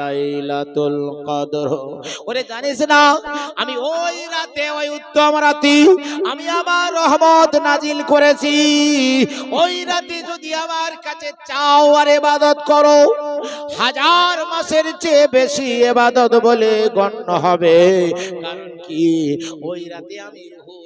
লাইলাতুল কদর। ওরে জানিস না, আমি ওই রাতে, ওই উত্তম রাতে আমি আমার রহমত নাজিল করেছি। ওই রাতে যদি আমার কাছে চাও আর ইবাদত করো, হাজার মাসের চেয়ে বেশি ইবাদত বলে গণ্য হবে। কারণ কি, ওই রাতে আমি রুহুল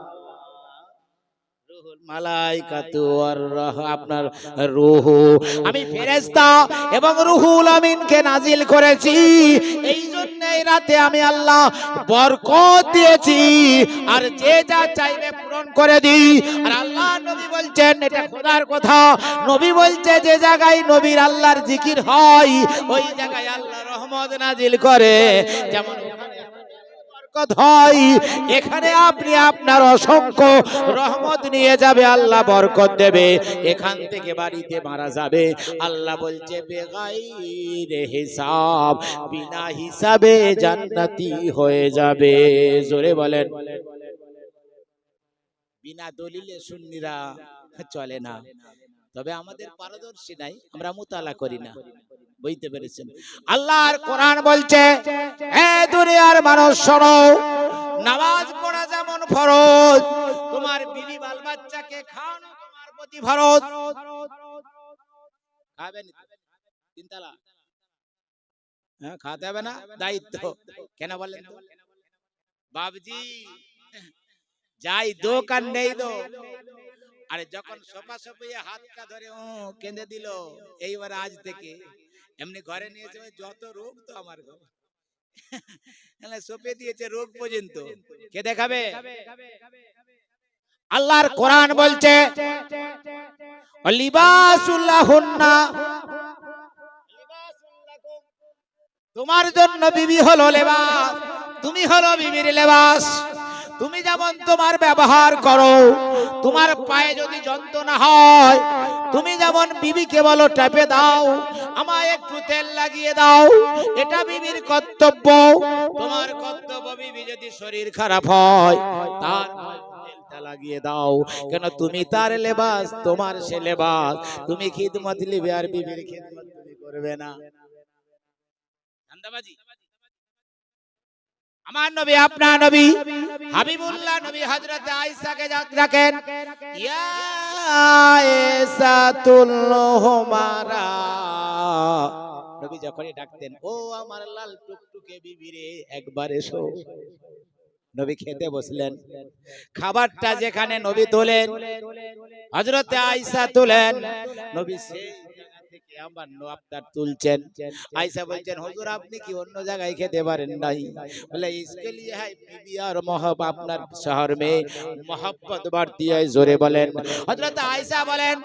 আপনার রুহু। আমি ফেরেশতা এবং রুহুল আমিনকে নাজিল করেছি। এই জন্য এই রাতে পূরণ করে দিই। আর আল্লাহ নবী বলছেন, এটা খোদার কথা। নবী বলছে, যে জায়গায় নবীর আল্লাহর জিকির হয়, ওই জায়গায় আল্লাহ রহমত নাজিল করে। বরকত হয় এখানে আপনি আপনার অসংখ্য রহমত নিয়ে যাবে, আল্লাহ বরকত দেবে। এখান থেকে বাড়িতে মারা যাবে। আল্লাহ বলছে, বেগাইরে হিসাব, বিনা হিসাবে জান্নাতি হয়ে যাবে। জোরে বলেন। বিনা দলিলে সুন্নিরা চলে না। তবে আমাদের পারদর্শী নাই, আমরা মুতালা করি না। বুঝতে পেরেছেন। আল্লাহর কোরআন বলছে হে দুনিয়ার মানুষ শোনো নামাজ পড়া যেমন ফরজ তোমার বিবি বাল বাচ্চাকে খাওয়ানো তোমার প্রতি ফরজ। খাবেন তিনতলা। হ্যাঁ খাতে হবে না? দায়িত্ব। কেন বলেন? বাবজি যাই দোকান নেই দো আরে যখন সোপা সপিয়ে হাতটা ধরে ও কেঁদে দিল এইবার আজ থেকে এমনি ঘরে নিয়েছে যত রোগ তো আমার ঘরে। সোপে দিয়েছে রোগ পর্যন্ত। কে দেখাবে? আল্লাহর কোরআন বলছে লিবাসুল্লাহুন্না তোমার জন্য বিবি হলো লেবাস তুমি হলো বিবির লেবাস। তুমি যেমন তোমার ব্যবহার করো, তোমার পায়ে যদি যন্ত্রণা হয়, তুমি যেমন বিবিকে বলো, টেপে দাও, আমায় একটু তেল লাগিয়ে দাও, এটা বিবির কর্তব্য। তোমার কর্তব্য বিবি যদি শরীর খারাপ হয়, তার লাগিয়ে দাও। কেন তুমি তার লেবাস, তোমার সে লেবাস, তুমি খিদমত লিবে আর বিবির খিদমত তুমি করবে না। ধান্দাবাজি আমার নবী, আপনার নবী, হাবিবুল্লাহ নবী হযরত আয়েশাকে রাখেন। ইয়া আয়েশাতুল হুমারা। নবী যখনই ডাকতেন, ও আমার লাল টুকটুকে বিবি রে, একবার এসো। নবী খেতে বসলেন। খাবারটা যেখানে নবী তোলেন, হযরতে আয়েশা তোলেন। নবী সেই জায়গা থেকে আমার নওয়াবদার তুলছেন আয়েশা বলছেন হুজুর আপনি কি অন্য জায়গায় খেতে পারেন নাই বলে इसके लिए है बीबी और मोहब আপনার শহর মে मोहब्बत বাড়তি হয় জোরে বলেন হযরত আয়েশা বলেন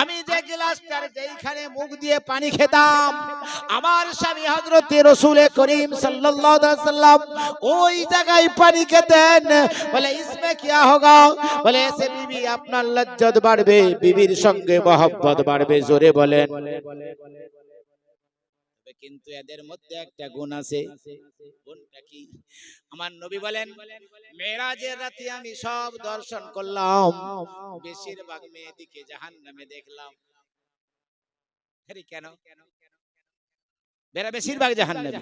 আমি যে গ্লাসটার যেইখানে মুখ দিয়ে পানি খেতাম আমার স্বামী হযরত রাসূল করিম সাল্লাল্লাহু আলাইহি সাল্লাম ওই জায়গায় পানি খেতেন বলে इसमें क्या होगा বলে এসে বিবি আপনার লজ্জত বাড়বে বিবির সঙ্গে মোহব্বত বাড়বে জোরে বলেন তবে কিন্তু এদের মধ্যে একটা গুণ আছে। গুণটা কি? আমার নবী বলেন মেরাজের রাতে আমি সব দর্শন করলাম। বেশিরভাগ মেয়েদিকে জাহান্নামে দেখলাম। কেন? বেশিরভাগ জাহান্নামে।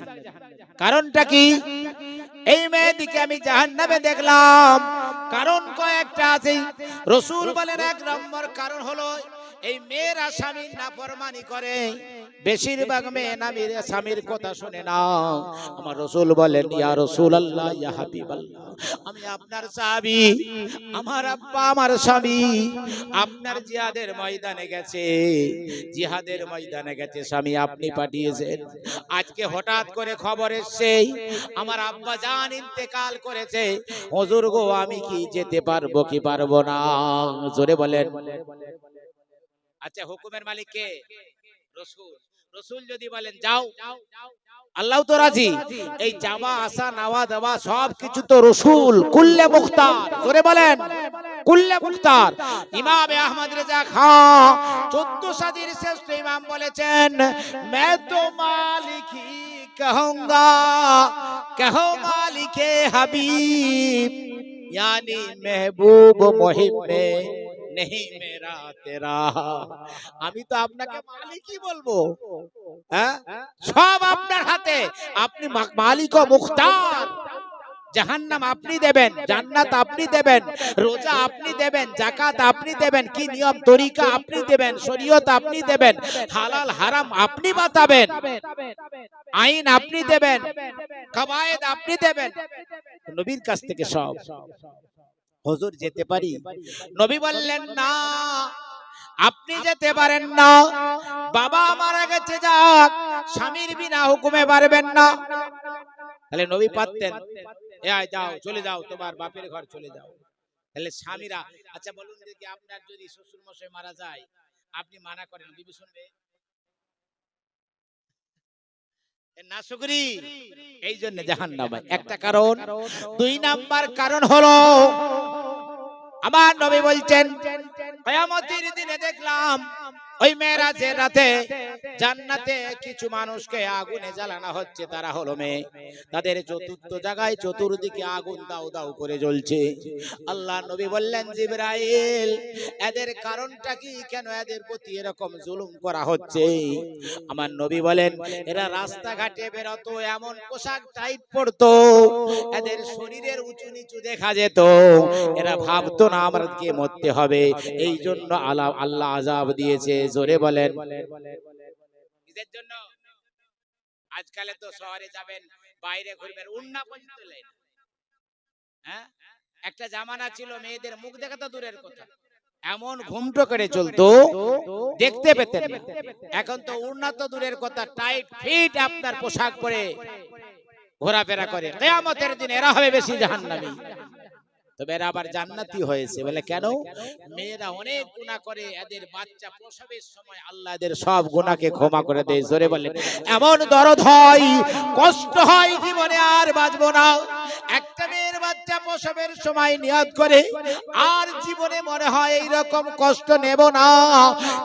কারণটা কি? এই মেয়েদিকে আমি জাহান্নামে দেখলাম। কারণ কয়েকটা আছে। রসুল বলেন, এক নম্বর কারণ হলো এই মেয়েরা স্বামীর নাফরমানি করে। বেশিরভাগ মেয়ে নামের স্বামীর কথা শুনে না আমার রসুল বলেন, ইয়া রসুল আল্লাহ ইয়া হাবিব আমি আপনার সাহাবি, আমার আব্বা, আমার স্বামী, আপনার জিহাদের ময়দানে গেছে। জিহাদের ময়দানে গেছে, স্বামী, আপনি পাঠিয়েছেন। আজকে হঠাৎ করে খবর এসছে, আমার আব্বা জান ইন্তেকাল করেছে। হুজুর গো, আমি কি যেতে পারব, কি পারব না? জোরে বলেন। আচ্ছা হুকুমের মালিক কে রসুল রসুল যদি বলেন যাও আল্লাহ তো রাজি এই যাওয়া আসা নাওয়া দেওয়া সব কিছু তো রসুল কুল্লে মুখতার জোরে বলেন কুল্লে মুখতার ইমাম আহমদ রেজা খা চোদ্দ সাদির শ্রেষ্ঠ ইমাম বলেছেন मैं तो मालिक ही कहूंगा कहो मालिक हबीब यानी महबूब मुहिब में নেই মেরা তেরা। আমি তো আপনাকে মালিকই বলব। হ্যাঁ? সব আপনার হাতে। আপনি মালিক ও মুখতার। জাহান্নাম আপনি দেবেন, জান্নাত আপনি দেবেন, রোজা আপনি দেবেন জাকাত আপনি দেবেন, কি নিয়ম তরিকা আপনি দেবেন, শরীয়ত আপনি দেবেন, হালাল, হারাম আপনি বাতাবেন আইন আপনি দেবেন, কবায়েদ আপনি দেবেন। নবীর কাছ থেকে সব। হুজুর যেতে পারি? নবী বললেন না আপনি যেতে পারেন না। বাবা মারা গেছে যাক স্বামীর বিনা হুকুমে পারবেন না। তাহলে নবী পারতেন। যাও চলে যাও তোমার বাপের ঘর চলে যাও। তাহলে স্বামীরা আচ্ছা বলুন দেখি আপনার যদি শ্বশুর মশাই মারা যায় আপনি মানা করেন বিবি শুনবে? এই জন্য জাহান নামায় একটা কারণ দুই নাম্বার কারণ হলো আমার নবী বলছেন কয়ামতির দিনে দেখলাম ওই মেয়েরাজের রাতে জান্নাতে কিছু মানুষকে আগুনে জ্বালানো হচ্ছে তারা হলো মেয়ে। তাদের চতুর্থ জায়গায় চতুর্দিকে আগুন দাও দাও করে জ্বলছে। আল্লাহ নবী বললেন জিবরাইল এদের কারণটা কি? কেন এদের প্রতি এরকম জুলুম করা হচ্ছে? আমার নবী বলেন এরা রাস্তাঘাটে বেরোতো এমন পোশাক টাইট পরতো এদের শরীরের উঁচু নিচু দেখা যেত। এরা ভাবতো না আমার কে মরতে হবে। এই জন্য আল্লাহ আল্লাহ আজাব দিয়েছে জোরে বলেন। আজকালে তো শহরে যাবেন, বাইরে ঘুরবেন উন্না পর্যন্ত হ্যাঁ? একটা জামানা ছিল, মেয়েদের মুখ দেখা তো দূরের কথা। এমন ঘুমটো করে চলতো, দেখতে পেতেন। এখন তো উন্নত দূরের কথা, টাইট ফিট আপনার পোশাক পরে ঘোরাফেরা করে। কেয়ামতের দিন এরা হবে বেশি জাহান্নামী। তবে এরা আবার জান্নাতি হয়েছে। বলে কেন? মেয়েরা অনেক গুণা করে, এদের বাচ্চা প্রসবের সময় আল্লাহ এদের সব গুণাকে ক্ষমা করে দেয়। জোরে বলে এমন দরদ হয়, কষ্ট হয়, জীবনে আর বাঁচবো না। একটা মেয়ের বাচ্চা প্রসবের সময় নিয়ত করে, আর জীবনে মনে হয় এই রকম কষ্ট নেব না।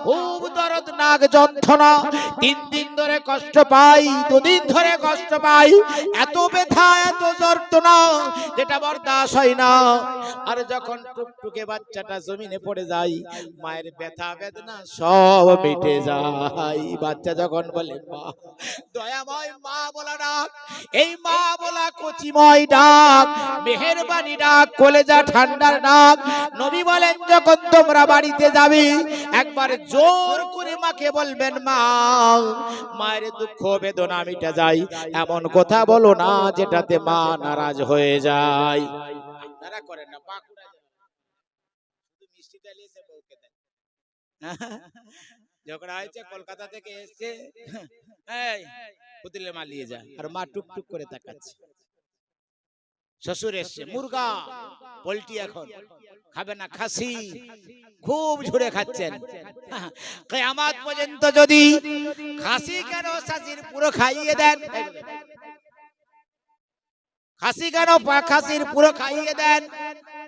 খুব দরদ, নাক যন্ত্রণা, তিন দিন ধরে কষ্ট পাই, দুদিন ধরে কষ্ট পাই। এত ব্যথা, এত যন্ত্রণা, যেটা বরদাস্ত হয় না। আর যখন টুকটুকে বাচ্চাটা জমিনে পড়ে যায়, মায়ের ব্যথা, বেদনা সব মিটে যায়। বাচ্চা যখন বলে, মা, দয়াময় মা বলা ডাক। এই মা কচিময় ডাক, মেহেরবানি ডাক, কলেজা ঠান্ডার ডাক। নবী বলেন, যখন তোমরা বাড়িতে যাবে, একবার জোর করে মাকে বলবেন, মা, মায়ের দুঃখ, বেদনা মিটে যায়। এমন কথা বলো না, যেটাতে মা নারাজ হয়ে যায়। আর মা টুকটুক করে তাকাচ্ছে। শ্বশুর এসছে মুরগা পোল্ট্রি এখন খাবে না খাসি খুব ঝুড়ে খাচ্ছেন। কেয়ামাত পর্যন্ত যদি খাসি কেন শাশির পুরো খাইয়ে দেন? খাসি কেন খাসির পুরো খাইয়ে দেন?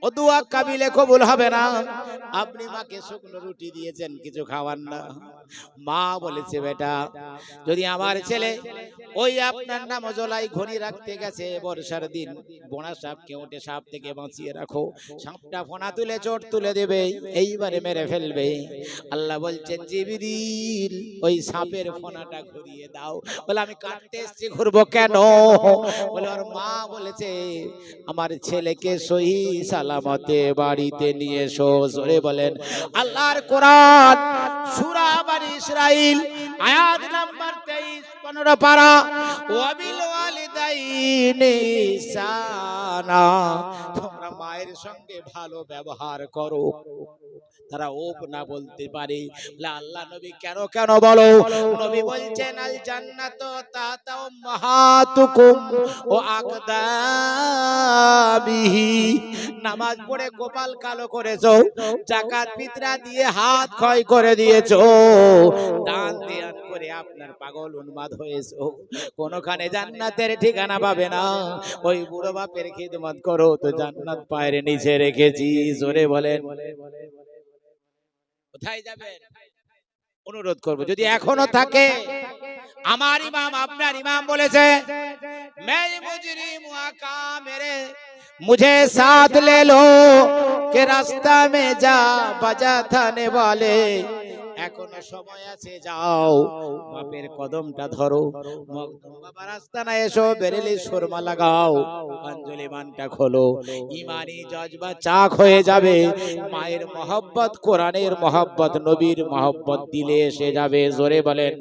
ও দুয়া কাবিলে কবুল হবে না। আপনি মাকে শুকনো রুটি দিয়েছেন কিছু খাওয়ান না। মা বলেছে, বেটা, যদি আমার ছেলে ওই আপনার নাম জলাই ঘড়ি রাখতে গেছে, বর্ষার দিন বোনা সাপকে উঠে সাপ থেকে বাঁচিয়ে রাখো। সাপটা ফোনা তুলে চোট তুলে দেবে, এইবারে মেরে ফেলবে। আল্লাহ বলছেন, জিবিরিল, ওই সাপের ফোনাটা ঘুরিয়ে দাও। বলে, আমি কাটতে এসছি, ঘুরবো কেন? বলে, ওর মা বলেছে, আমার ছেলেকে সহি সালামতে বাড়িতে নিয়ে এসো। জোরে বলেন, আল্লাহর কোরআন সূরা বানি ইসরাইল, আয়াত নাম্বার 23 15 পারা, ওয়াবিল ওয়ালিদাইনি সানা তোমরা মায়ের সঙ্গে ভালো ব্যবহার করো। তারা ওপ না বলতে পারে। আল্লাহ নবী কেন কেন বলো? নবী বলছেন আল জান্নাত তাতা উম্মাহাতুকুম ও আকদাবিহি। নামাজ পড়ে কপাল কালো করেছ জাকাত ফিতরা দিয়ে হাত ক্ষয় করে দিয়েছ দান দেয়ান করে আপনার পাগল উন্মাদ হয়েছো। কোনখানে জান্নাতের ঠিকানা পাবে না। ওই বুড়ো বাপের খিদমত করো তো জান্নাত পায়ের নিচে রেখেছি। জোরে বলেন। কোথায় যাবেন? অনুরোধ করব যদি এখনও থাকে আমার ইমাম আপনার ইমাম বলেছে মুঝে সাথ লে লো কে রাস্তা মে যা বাজা থানে বলে এখনও সময় আছে, যাও। বাপের কদমটা ধরো। বাবা রাস্তা না এসো বেরেলি সুরমা লাগাও। অঞ্জলি মানটা খোলো। ইমানি জজবা চাক হয়ে যাবে। মায়ের মহব্বত, কোরআনের মহব্বত, নবীর মহব্বত দিলে এসে যাবে। জোরে বলেন।